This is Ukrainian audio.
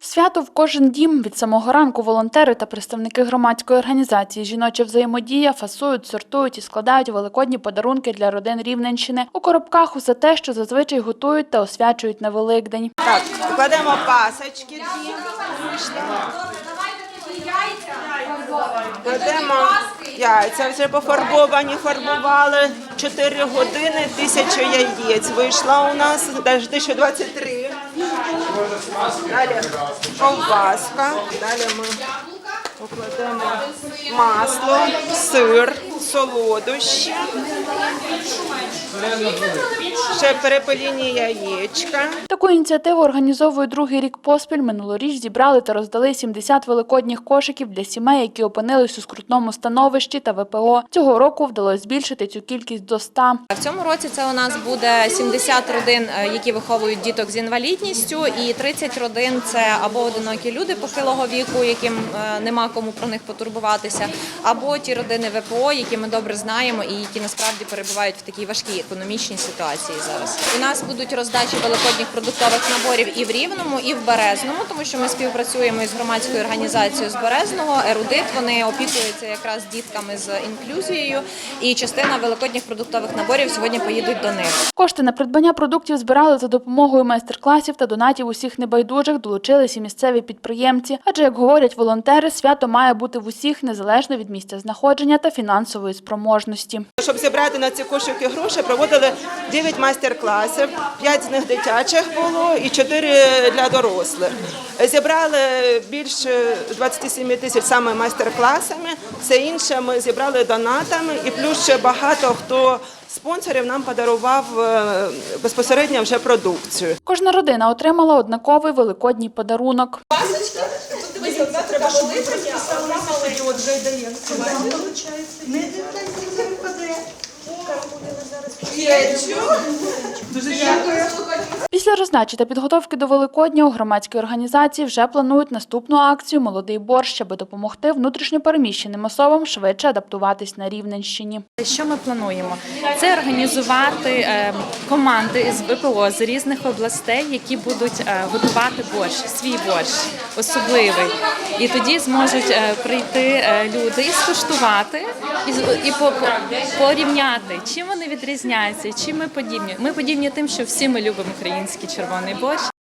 Свято в кожен дім. Від самого ранку волонтери та представники громадської організації Жіноча взаємодія фасують, сортують і складають великодні подарунки для родин Рівненщини. У коробках усе те, що зазвичай готують та освячують на Великдень. Так, кладемо пасочки. Кладемо яйця, вже пофарбовані, фарбували. 4 години, тисяча яєць вийшла у нас, навіть 1023. Далі ковбаска, далі ми покладемо масло, сир, солодощі, ще перепеліні яєчка. Таку ініціативу організовують другий рік поспіль. Минулоріч зібрали та роздали 70 великодніх кошиків для сімей, які опинились у скрутному становищі та ВПО. Цього року вдалося збільшити цю кількість до 100. В цьому році це у нас буде 70 родин, е, які виховують діток з інвалідністю, і 30 родин це або одинокі люди похилого віку, яким е, нема кому про них потурбуватися, або ті родини ВПО, які ми добре знаємо і які насправді перебувають в такій важкій економічній ситуації зараз. У нас будуть роздачі великодніх продуктових наборів і в Рівному, і в Березному, тому що ми співпрацюємо із громадською організацією з Березного. Ерудит вони опікуються якраз дітками з інклюзією, і частина великодніх продуктових наборів сьогодні поїдуть до них. Кошти на придбання продуктів збирали за допомогою майстер-класів та донатів усіх небайдужих. Долучились і місцеві підприємці. Адже, як говорять волонтери, свято має бути в усіх незалежно від місця знаходження та фінансової спроможності. Щоб зібрати на ці кошики гроші, проводили 9 майстер-класів, 5 з них дитячих було і 4 для дорослих. Зібрали більше 27 тисяч саме майстер-класами, все інше ми зібрали донатами і плюс ще багато хто спонсорів нам подарував е, безпосередньо вже продукцію. Кожна родина отримала однаковий великодній подарунок. Дуже дякую. Після роздачі підготовки до Великодня у громадській організації вже планують наступну акцію Молодий борщ, аби допомогти внутрішньопереміщеним особам швидше адаптуватись на Рівненщині. Що ми плануємо? Це організувати е, команди з ВПО з різних областей, які будуть е, готувати борщ, свій борщ особливий. І тоді зможуть е, прийти люди і скуштувати, і, і по- по- порівняти, чим вони відрізняються, чим ми подібні. Ми подібні тим, що всі ми любимо український червоний борщ,